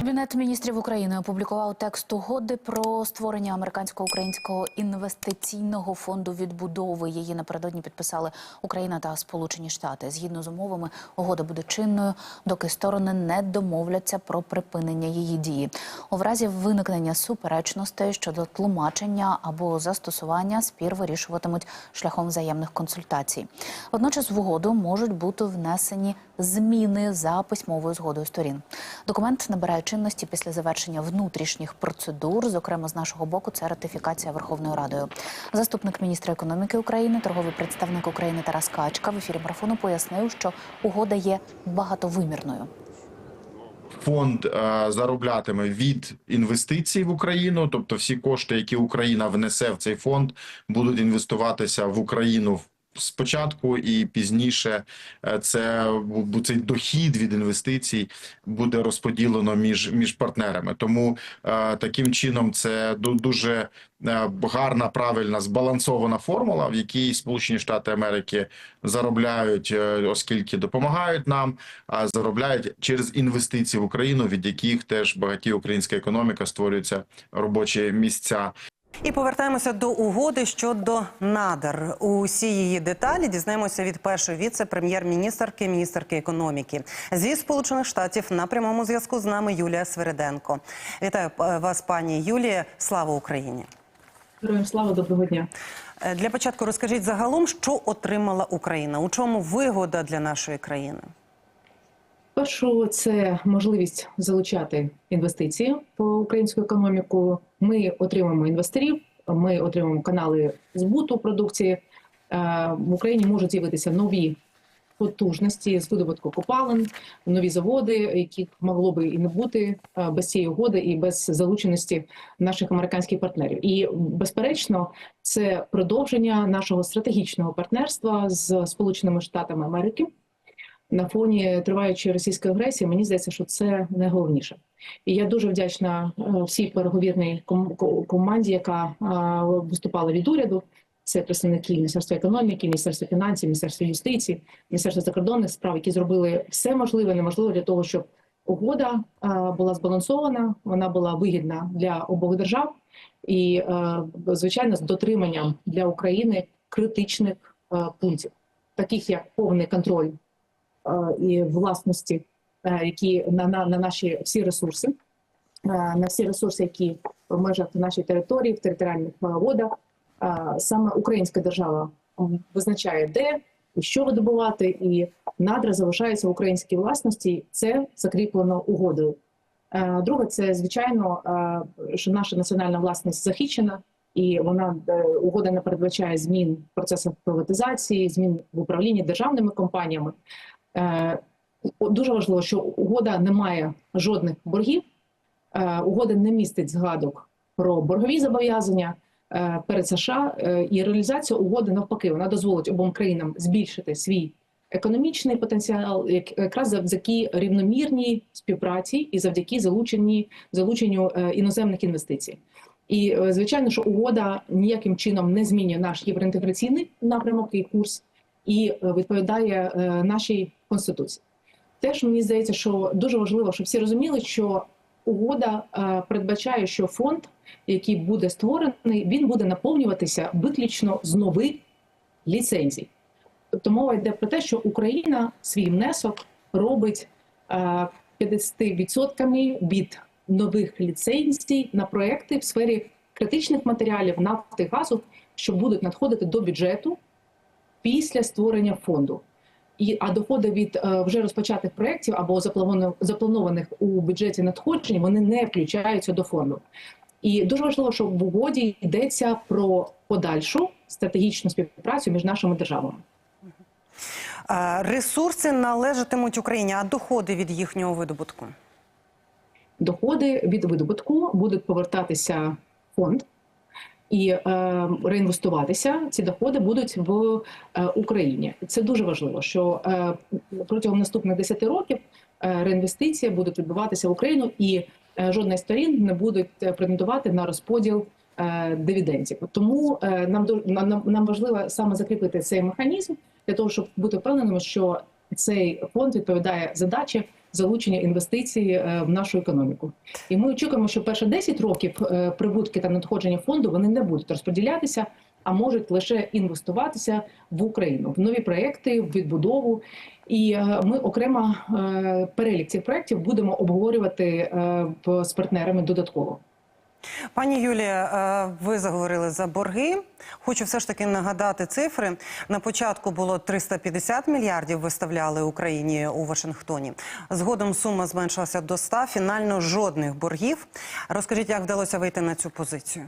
Кабінет міністрів України опублікував текст угоди про створення американсько-українського інвестиційного фонду відбудови. Її напередодні підписали Україна та Сполучені Штати. Згідно з умовами, угода буде чинною, доки сторони не домовляться про припинення її дії. У разі виникнення суперечностей щодо тлумачення або застосування спір вирішуватимуть шляхом взаємних консультацій. Водночас в угоду можуть бути внесені зміни за письмовою згодою сторін. Документ набирає чинності після завершення внутрішніх процедур. Зокрема, з нашого боку, це ратифікація Верховною Радою. Заступник міністра економіки України, торговий представник України Тарас Качка в ефірі марафону пояснив, що угода є багатовимірною. Фонд е, зароблятиме від інвестицій в Україну, тобто всі кошти, які Україна внесе в цей фонд, будуть інвестуватися в Україну спочатку, і пізніше е, це цей дохід від інвестицій буде розподілено між, між партнерами. Тому е, таким чином це ду- дуже е, гарна, правильна, збалансована формула, в якій Сполучені Штати Америки заробляють, оскільки допомагають нам, а заробляють через інвестиції в Україну, від яких теж багаті українська економіка створюються робочі місця. І повертаємося до угоди щодо надр. Усі її деталі дізнаємося від першої віце-прем'єр-міністерки, міністерки економіки зі сполучених штатів на прямому зв'язку з нами Юлія Свериденко. Вітаю е, вас, пані Юлія. Слава Україні! Героям слава доброго дня. Е, Для початку розкажіть загалом, що отримала Україна, у чому вигода для нашої країни. Першу це можливість залучати інвестиції в українську економіку. Ми отримаємо інвесторів, ми отримаємо канали збуту продукції. Е, В Україні можуть з'явитися нові потужності з видобутку копалин, нові заводи, яких могло би і не бути е, без цієї угоди і без залученості наших американських партнерів. І безперечно, це продовження нашого стратегічного партнерства з Сполученими Штатами Америки. На фоні триваючої російської агресії, мені здається, що це найголовніше. І я дуже вдячна е, всій переговірній ком- команді, яка е, виступала від уряду. Це представники Міністерства економіки, Міністерства фінансів, Міністерства юстиції, Міністерства закордонних справ, які зробили все можливе, неможливе для того, щоб угода е, була збалансована, вона була вигідна для обох держав, і звичайно, з дотриманням для України критичних пунктів, таких як повний контроль і власності, е, які на, на, на наші всі ресурси, е, на всі ресурси, які в межах нашої території, в територіальних е, водах. Е, Саме українська держава визначає, де і що видобувати, і надра залишаються в українській власності. Це закріплено угодою. Е, Друге, це звичайно, е, що наша національна власність захищена, і вона е, угода не передбачає змін в процесах приватизації, змін в управлінні державними компаніями. Е, Дуже важливо, що угода не має жодних боргів. Е, Угода не містить згадок про боргові зобов'язання е, перед США і реалізація угоди навпаки вона дозволить обом країнам збільшити свій економічний потенціал, якраз завдяки рівномірній співпраці і завдяки залученні залученню іноземних інвестицій. І звичайно, що угода ніяким чином не змінює наш євроінтеграційний напрямок і курс, і е, відповідає е, нашій конституції. Теж мені здається, що дуже важливо, щоб всі розуміли, що угода е, передбачає, що фонд, який буде створений, він буде наповнюватися виключно з нових ліцензій. Тобто мова йде про те, що Україна свій внесок робить е, 50% від нових ліцензій на проекти в сфері критичних матеріалів, нафти, газу, що будуть надходити до бюджету після створення фонду. І а доходи від е, вже розпочатих проєктів або запланованих у бюджеті надходжень вони не включаються до фонду. І дуже важливо, щоб в угоді йдеться про подальшу стратегічну співпрацю між нашими державами. Е, Ресурси належатимуть Україні, а доходи від їхнього видобутку. доходи від видобутку будуть повертатися фонд і е, реінвестуватися. Ці доходи будуть в е, Україні. Це дуже важливо, що е, протягом наступних 10 років реінвестиції будуть відбуватися в Україну, і жодна з сторін не будуть претендувати на розподіл. Дивідендів тому нам, нам- нам важливо саме закріпити цей механізм для того, щоб бути впевненими, що цей фонд відповідає задачі залучення інвестицій е, в нашу економіку. І ми очікуємо, що перші 10 років е, прибутки та надходження фонду вони не будуть розподілятися, а можуть лише інвестуватися в Україну в нові проекти, в відбудову. І е, ми окремо перелік цих проєктів будемо обговорювати з партнерами додатково. Пані Юлія, е, ви заговорили за борги. Хочу все ж таки нагадати цифри. На початку було 350 мільярдів виставляли Україні у Вашингтоні. Згодом сума зменшилася до 100, фінально жодних боргів. Розкажіть, як вдалося вийти на цю позицію?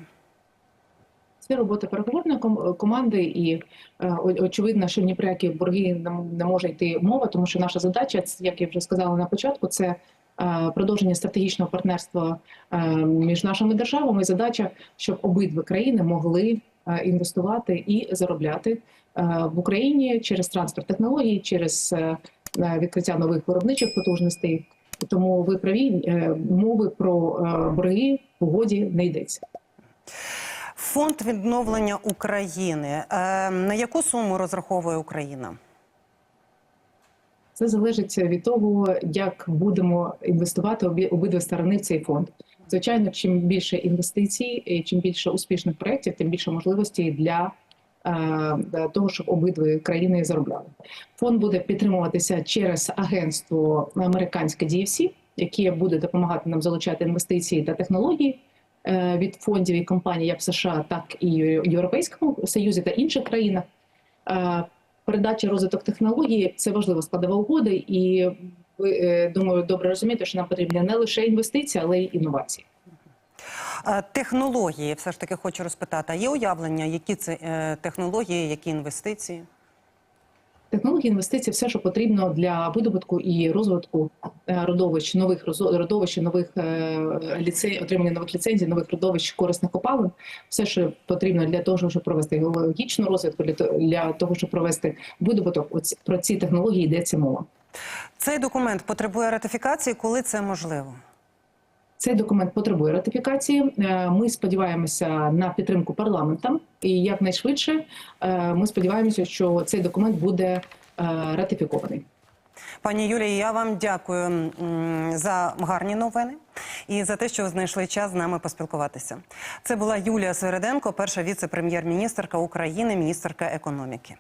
Це робота переговорної ком- команди, і е, очевидно, що ні про які борги не може йти мова, тому що наша задача, як я вже сказала на початку, це продовження стратегічного партнерства е, між нашими державами. Задача, щоб обидві країни могли е, інвестувати і заробляти е, в Україні через трансфер технологій, через е, е, відкриття нових виробничих потужностей. Тому ви праві е, мови про е, борги в угоді не йдеться. Фонд відновлення України. Е, На яку суму розраховує Україна? Це залежить від того, як будемо інвестувати обидві сторони в цей фонд. Звичайно, чим більше інвестицій, і чим більше успішних проєктів, тим більше можливостей для е, того, щоб обидві країни заробляли. Фонд буде підтримуватися через агентство американське DFC, яке буде допомагати нам залучати інвестиції та технології е, від фондів і компаній як в США, так і в Європейському Союзі та інших країнах. Передача розвиток технології це важлива складова угоди, і ви е, думаю, добре розумієте, що нам потрібні не лише інвестиції, але й інновації. Е, Технології, все ж таки хочу розпитати. А є уявлення, які це е, технології, які інвестиції? Технології інвестиції все, що потрібно для видобутку і розвитку е, родовищ, нових родовищ, нових е, ліцей, отримання нових ліцензій, нових родовищ корисних копалин. Все, що потрібно для того, щоб провести геологічну розвитку, для то- для того, щоб провести видобуток. Про ці технології йдеться мова. Цей документ потребує ратифікації, коли це можливо? Цей документ потребує ратифікації. Е, Ми сподіваємося на підтримку парламента, і якнайшвидше е, ми сподіваємося, що цей документ буде е, ратифікований. Пані Юлія, я вам дякую за гарні новини і за те, що знайшли час з нами поспілкуватися. Це була Юлія Свереденко, перша віце-прем'єр-міністерка України, міністерка економіки.